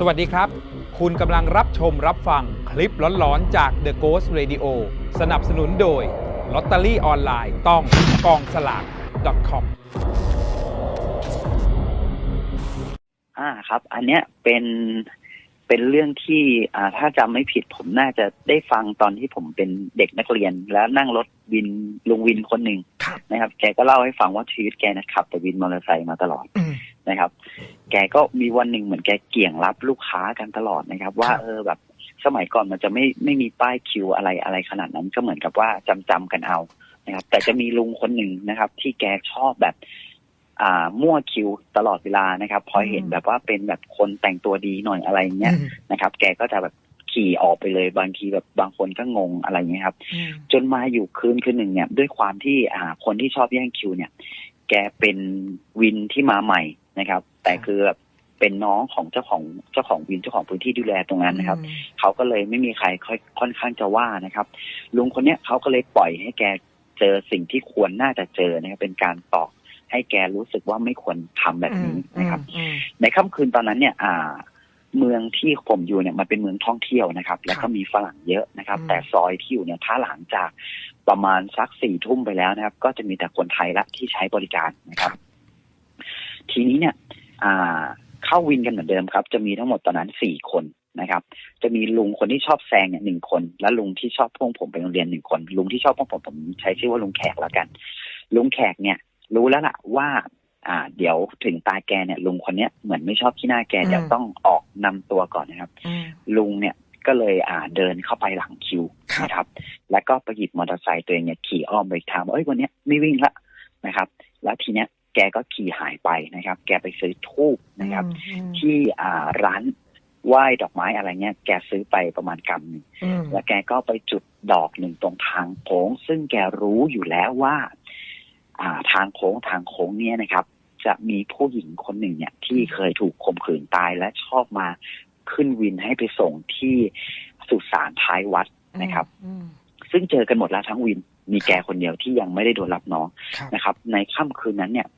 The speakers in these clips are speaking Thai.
สวัสดีครับ คุณกำลังรับชมรับฟังคลิปหลอนๆ จาก The Ghost Radio สนับสนุนโดยลอตเตอรี่ออนไลน์ต้องกองสลาก .com อ่าครับ อันเนี้ยเป็นเป็นเรื่องที่อ่าถ้าจำไม่ผิดผมน่าจะได้ฟังตอนที่ผมเป็นเด็กนักเรียน แล้วนั่งรถวินลุงวินคนหนึ่งครับนะครับ แกก็เล่าให้ฟังว่าชีวิตแกนะขับแต่วินมอเตอร์ไซค์มาตลอดอืม นะครับ แกก็มีวันหนึ่งเหมือนแกเกี่ยงรับลูกค้ากันตลอดนะครับ ว่าครับเออแบบสมัยก่อนมันจะไม่ไม่มีป้ายคิวอะไรอะไรขนาดนั้นก็เหมือนกับว่าจำจำกันเอานะครับ แต่จะมีลุงคนหนึ่งนะครับ ที่แกชอบแบบ อ่ามั่วคิวตลอดเวลานะครับ พอเห็นแบบว่าเป็นแบบคนแต่งตัวดีหน่อยอะไรเงี้ยอืมนะครับ แกก็จะแบบขี่ออกไปเลยบางทีแบบบางคนก็งงอะไรเงี้ยครับอืมจนมาอยู่คืนคืนหนึ่งเนี่ย ด้วยความที่อ่าคนที่ชอบแย่งคิวเนี่ย แกเป็นวินที่มาใหม่ นะครับ แต่คือแบบเป็นน้องของเจ้าของเจ้าของวินเจ้าของพื้นที่ดูแลตรงนั้นนะครับเขาก็เลยไม่มีใครค่อยค่อนข้างจะว่านะครับ ลุงคนเนี้ยเขาก็เลยปล่อยให้แกเจอสิ่งที่ควรน่าจะเจอนะครับเป็นการตอกให้แกรู้สึกว่าไม่ควรทำแบบนี้นะครับอืมในค่ำคืนตอนนั้นเนี่ย อ่า เมืองที่ผมอยู่เนี่ยมันเป็นเมืองท่องเที่ยวนะครับ แล้วก็มีฝรั่งเยอะนะครับอืมแต่ซอยที่อยู่เนี่ยถ้าหลังจากประมาณสักสี่ทุ่มไปแล้วนะครับ ก็จะมีแต่คนไทยละที่ใช้บริการนะครับ ทีนี้เนี่ยอ่าเข้าวินกันเหมือนเดิมครับ จะมีทั้งหมดตอนนั้นสี่คนนะครับ จะมีลุงคนที่ชอบแซงเนี่ยหนึ่งคน และลุงที่ชอบพ่วงผมไปโรงเรียนหนึ่งคน ลุงที่ชอบพ่วงผมผมใช้ชื่อว่าลุงแขกแล้วกัน ลุงแขกเนี่ย รู้แล้วล่ะว่า อ่า เดี๋ยวถึงตาแกเนี่ย ลุงคนเนี้ยเหมือนไม่ชอบที่หน้าแกอืมเดี๋ยวต้องออกนำตัวก่อนนะครับอืมลุงเนี่ยก็เลยอ่าเดินเข้าไปหลังคิวครับนะครับ แล้วก็ไปหยิบมอเตอร์ไซค์ตัวเองเนี่ยขี่อ้อมไปทางว่าเอ้ยวันเนี้ยไม่วิ่งละนะครับ แล้วทีเนี้ย แกก็ขี่หายไปนะครับ แกไปซื้อทูบนะครับอืมที่อ่าร้านไหว้ดอกไม้อะไรเงี้ย แกซื้อไปประมาณกำหนึ่งอืมแล้วแกก็ไปจุดดอกหนึ่งตรงทางโค้ง ซึ่งแกรู้อยู่แล้วว่า อ่าทางโค้งทางโค้งเนี้ยนะครับ จะมีผู้หญิงคนหนึ่งเนี่ย ที่เคยถูกข่มขืนตายและชอบมาขึ้นวินให้ไปส่งที่สุสานท้ายวัดนะครับอืมซึ่งเจอกันหมดแล้วทั้งวิน มีแกคนเดียวที่ยังไม่ได้โดนรับน้องครับนะครับ ในค่ำคืนนั้นเนี่ย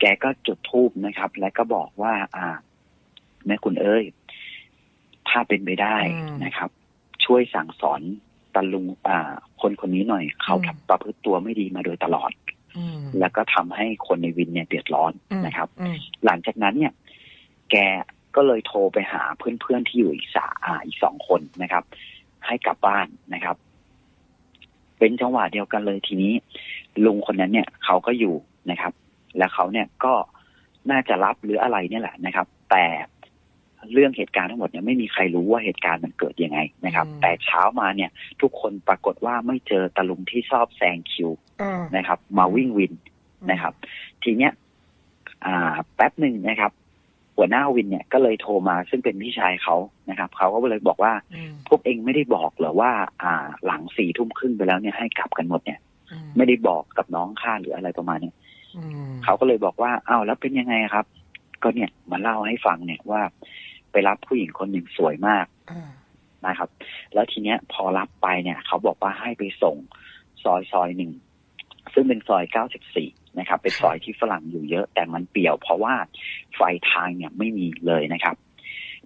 แกก็จุดธูปนะครับ และก็บอกว่า อ่า แม่คุณเอ้ย ถ้าเป็นไปได้นะครับ ช่วยสั่งสอนตาลุงอ่า คนคนนี้หน่อย เขาประพฤติตัวไม่ดีมาโดยตลอดอืมแล้วก็ทำให้คนในวินเนี่ยเดือดร้อนอืมนะครับอืมหลังจากนั้นเนี่ย แกก็เลยโทรไปหาเพื่อนๆที่อยู่อีกสาอ่าอีกสองคนนะครับ ให้กลับบ้านนะครับ เป็นจังหวะเดียวกันเลยทีนี้ ลุงคนนั้นเนี่ยเขาก็อยู่นะครับ แล้วเขาเนี่ยก็น่าจะรับหรืออะไรเนี่ยแหละนะครับ แต่เรื่องเหตุการณ์ทั้งหมดเนี่ยไม่มีใครรู้ว่าเหตุการณ์มันเกิดยังไงนะครับอืมแต่เช้ามาเนี่ย ทุกคนปรากฏว่าไม่เจอตาลุงที่ชอบแซงคิวอืมนะครับ มาวิ่งวินนะครับ ทีเนี้ยอ่าแป๊บหนึ่งนะครับ หัวหน้าวินเนี่ยก็เลยโทรมาซึ่งเป็นพี่ชายเขานะครับเขาก็เลยบอกว่าอืมพวกเองไม่ได้บอกเหรอว่า อ่าหลังสี่ทุ่มครึ่งไปแล้วเนี่ยให้กลับกันหมดเนี่ยอืมไม่ได้บอกกับน้องข้าหรืออะไรประมาณเนี้ยอืมเขาก็เลยบอกว่าอ้าวแล้วเป็นยังไงครับ ก็เนี่ยมาเล่าให้ฟังเนี่ยว่า ไปรับผู้หญิงคนหนึ่งสวยมากอ่านะครับ แล้วทีเนี้ยพอรับไปเนี่ย เขาบอกว่าให้ไปส่งซอยซอยหนึ่งซึ่งเป็นซอย94 นะครับ เป็นซอยที่ฝรั่งอยู่เยอะ แต่มันเปี่ยวเพราะว่าไฟทางเนี่ยไม่มีเลยนะครับ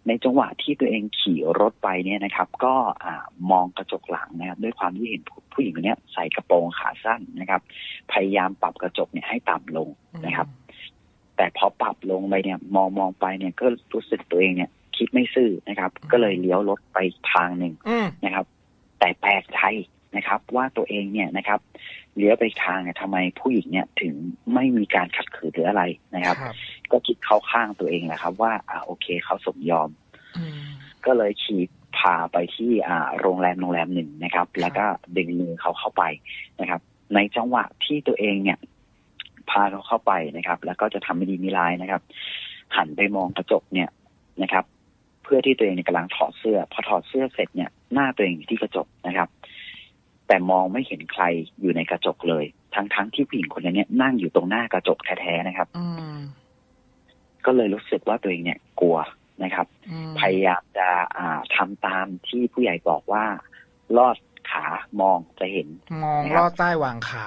ในจังหวะที่ตัวเองขี่รถไปเนี่ยนะครับ ก็อ่ามองกระจกหลังนะครับ ด้วยความที่เห็นผู้ผู้หญิงคนเนี้ยใส่กระโปรงขาสั้นนะครับ พยายามปรับกระจกเนี่ยให้ต่ำลงนะครับ แต่พอปรับลงไปเนี่ยมองมองไปเนี่ยก็รู้สึกตัวเองเนี่ย คิดไม่ซื่อนะครับ ก็เลยเลี้ยวรถไปอีกทางหนึ่งอืมนะครับ แต่แปลกใจ นะครับ ว่าตัวเองเนี่ยนะครับเลี้ยวไปอีกทางเนี่ยทำไมผู้หญิงเนี่ยถึงไม่มีการขัดขืนหรืออะไรนะครับครับก็คิดเข้าข้างตัวเองแหละครับ ว่าอ่าโอเคเขาสมยอมอืมก็เลยขี่พาไปที่อ่าโรงแรมโรงแรมหนึ่งนะครับ แล้วก็ดึงมือเขาเข้าไปนะครับ ในจังหวะที่ตัวเองเนี่ย พาเขาเข้าไปนะครับ แล้วก็จะทำไม่ดีไม่ร้ายนะครับ หันไปมองกระจกเนี่ยนะครับ เพื่อที่ตัวเองเนี่ยกำลังถอดเสื้อ พอถอดเสื้อเสร็จเนี่ยหน้าตัวเองอยู่ที่กระจกนะครับ แต่มองไม่เห็นใครอยู่ในกระจกเลย ทั้งๆที่ผู้หญิงคนนั้นเนี่ยนั่งอยู่ตรงหน้ากระจกแท้ๆนะครับอืมก็เลยรู้สึกว่าตัวเองเนี่ยกลัวนะครับอืมพยายามจะอ่าทำตามที่ผู้ใหญ่บอกว่า ลอดขามองจะเห็น มองนะครับลอดใต้หว่างขา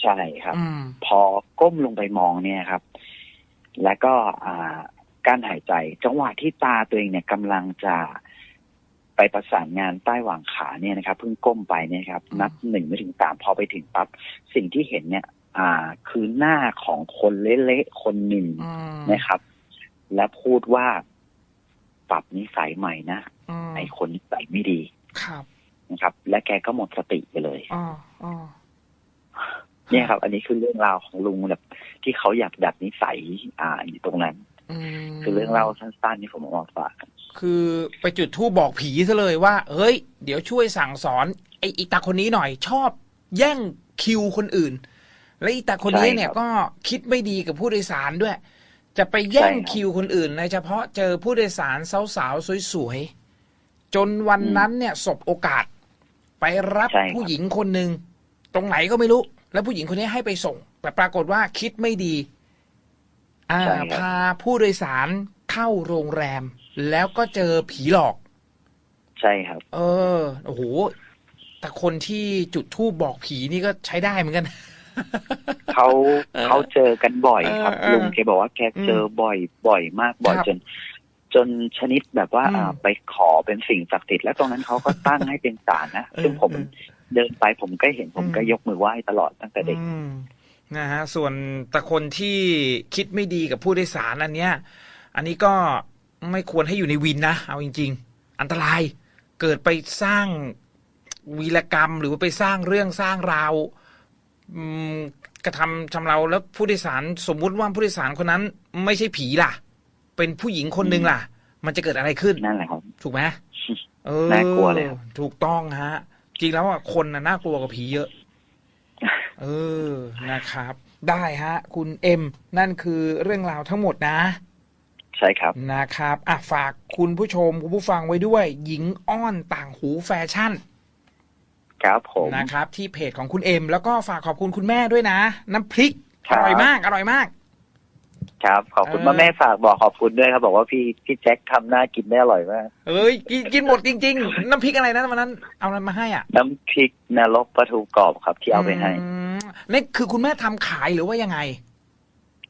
ใช่ครับอืมพอก้มลงไปมองเนี่ยครับ แล้วก็อ่ากั้นหายใจ จังหวะที่ตาตัวเองเนี่ยกำลังจะ ไปประสานงานใต้หว่างขาเนี่ยนะครับเพิ่งก้มไปเนี่ยครับ นับหนึ่งไม่ถึงสามพอไปถึงปั๊บสิ่งที่เห็นเนี่ย อ่า คือหน้าของคนเละๆคนหนึ่งอืมนะครับ และพูดว่าปรับนิสัยใหม่นะอืมไอคนนิสัยไม่ดีครับนะครับ และแกก็หมดสติไปเลยอ๋ออ๋อเนี่ยครับ อันนี้คือเรื่องราวของลุงแบบ ที่เขาอยากดัดนิสัย อ่าอยู่ตรงนั้นอืมคือเรื่องเล่าสั้นๆที่ผมเอามาฝาก คือไปจุดทูบบอกผีซะเลยว่า เฮ้ย เดี๋ยวช่วยสั่งสอนไอ้อีตาคนนี้หน่อยชอบแย่งคิวคนอื่น และอีตาคนนี้ใช่ครับเนี่ยก็คิดไม่ดีกับผู้โดยสารด้วย จะไปแย่งใช่ครับคิวคนอื่นโดยเฉพาะเจอผู้โดยสารสาวๆสวยๆจนวันนั้นเนี่ยสบโอกาส ไปรับใช่ครับผู้หญิงคนหนึ่งตรงไหนก็ไม่รู้ แล้วผู้หญิงคนนี้ให้ไปส่ง แต่ปรากฏว่าคิดไม่ดี อ่าใช่ครับพาผู้โดยสารเข้าโรงแรม แล้วก็เจอผีหลอก ใช่ครับ เออโอ้โหแต่คนที่จุดทูบบอกผีนี่ก็ใช้ได้เหมือนกันเขาเออเขาเจอกันบ่อยครับเออเออลุงแกบอกว่าแกเจอบ่อยบ่อยมากบ่อยครับจน จนชนิดแบบว่าอืมอ่าไปขอเป็นสิ่งศักดิ์สิทธิ์แล้วตรงนั้นเขาก็ตั้งให้เป็นศาลนะเออซึ่งผมเออเดินไปผมก็เห็นผมอืมก็ยกมือไหว้ตลอดตั้งแต่เด็กอืมนะฮะส่วนแต่คนที่คิดไม่ดีกับผู้โดยสารอันเนี้ย อันนี้ก็ ไม่ควรให้อยู่ในวินนะ เอาจริง ๆ อันตรายเกิดไปสร้างวีรกรรมหรือว่าไปสร้างเรื่องสร้างราวอืมกระทำชำเราแล้วผู้โดยสารสมมุติว่าผู้โดยสารคนนั้น ไม่ใช่ผีล่ะ เป็นผู้หญิงคนหนึ่งล่ะ มันจะเกิดอะไรขึ้นนั่นแหละครับ ถูกไหมเออน่ากลัวเลยครับถูกต้องฮะ จริงแล้วอะคนน่ะน่ากลัวกว่าผีเยอะ เออนะครับ ได้ฮะ คุณเอ็มนั่นคือเรื่องราวทั้งหมดนะ ใช่ครับนะครับอะฝากคุณผู้ชมคุณผู้ฟังไว้ด้วย หญิงอ้อนต่างหูแฟชั่น ครับผมนะครับ ที่เพจของคุณเอ็มแล้วก็ฝากขอบคุณคุณแม่ด้วยนะ น้ำพริกครัอบร่อยมากอร่อยมาก ครับขอบคุณเออมาแม่ฝากบอกขอบคุณด้วยครับ บอกว่าพี่พี่แจ็คทำน่ากินได้อร่อยมากเอ้ยกินกินหมดจริง ๆ น้ำพริกอะไรนะวันนั้น เอาอะไรมาให้อะ น้ำพริกนรกปลาทูกรอบครับที่เอาไปให้อืมนี่คือคุณแม่ทำขายหรือว่ายังไง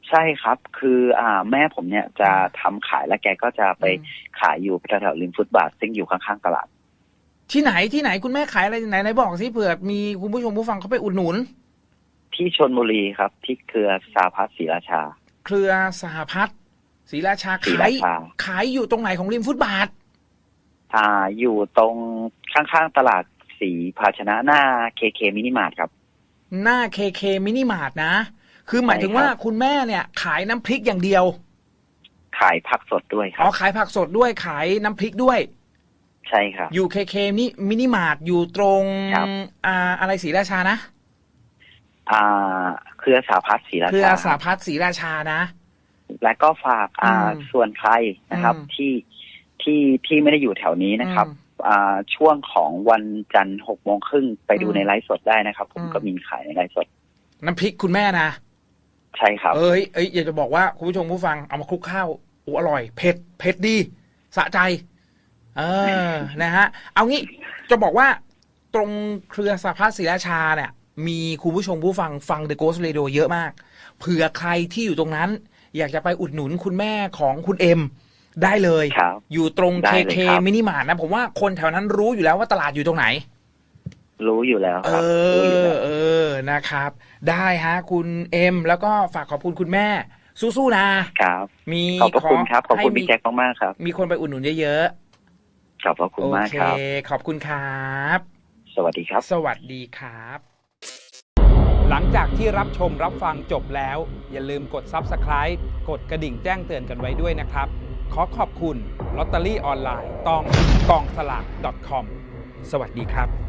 ใช่ครับ คืออ่าแม่ผมเนี่ยจะทำขายแล้วแกก็จะไปอืมขายอยู่แถวๆริมฟุตบาทซึ่งอยู่ข้างๆตลาด ที่ไหนที่ไหนคุณแม่ขายอะไรไหนไหนบอกสิเผื่อมีคุณผู้ชมผู้ฟังเขาไปอุดหนุน ที่ชนบุรีครับ ที่เครือสาพัฒน์ศรีราชา เครือสหพัฒน์ศรีราชาศรีขารายชาขายอยู่ตรงไหนของริมฟุตบาท อ่า อยู่ตรงข้างๆตลาดสีภาชนะหน้าเคเคมินิมาร์ทครับ หน้าเคเคมินิมาร์ทนะ คือหมายถึงว่าใช่ครับคุณแม่เนี่ย ขายน้ำพริกอย่างเดียว ขายผักสดด้วยคอ๋รัอบขายผักสดด้วยขายน้ำพริกด้วย ใช่ครับอยู่เคเคนี่มินิมาร์ทอยู่ตรงครับอ่าอะไรศรีราชานะอ่าเครือสาพัฒน์ศรีราเครือชาสหพัฒน์ศรีราชานะ และก็ฝากอ่าอืมส่วนใครนะครับอืมที่ที่ที่ไม่ได้อยู่แถวนี้นะครับอืมอ่าช่วงของวันจันทร์หกโมงครึ่งไปดูอืมในไลฟ์สดได้นะครับผมอืมก็มีขายในไลฟ์สด น้ำพริกคุณแม่นะ ใช่ครับ เอ้ยเอ้ยอยากจะบอกว่าคุณผู้ชมผู้ฟังเอามาคลุกข้าวโอ้อร่อยเผ็ดเผ็ดดี สะใจ เออนะฮะ เอางี้จะบอกว่าตรงเครือสหพัฒน์ศรีราชาเนี่ย มีคุณผู้ชมผู้ฟังฟัง The Ghost Radio เยอะมาก เผื่อใครที่อยู่ตรงนั้น อยากจะไปอุดหนุนคุณแม่ของคุณเอ็มได้เลยครับอยู่ตรงได้เคเลยเคครับมินิมาร์ทนะ ผมว่าคนแถวนั้นรู้อยู่แล้วว่าตลาดอยู่ตรงไหน รู้อยู่แล้วเอครับรู้อยู่อแล้วเออนะครับ ได้ฮะ คุณเอ็ม แล้วก็ฝากขอบคุณคุณแม่ สู้ๆนะครับ มีขอบพระคุณครับ ขอบคุณให้มีพี่แจ็คมากๆครับ มีคนไปอุดหนุนเยอะขอบพระๆคุณโอมากเคครับขอบคุณครับ สวัสดีครับ สวัสดีครับ หลังจากที่รับชมรับฟังจบแล้ว อย่าลืมกด Subscribe กดกระดิ่งแจ้งเตือนกันไว้ด้วยนะครับ ขอขอบคุณลอตเตอรี่ออนไลน์ตองกองสลาก .com สวัสดีครับ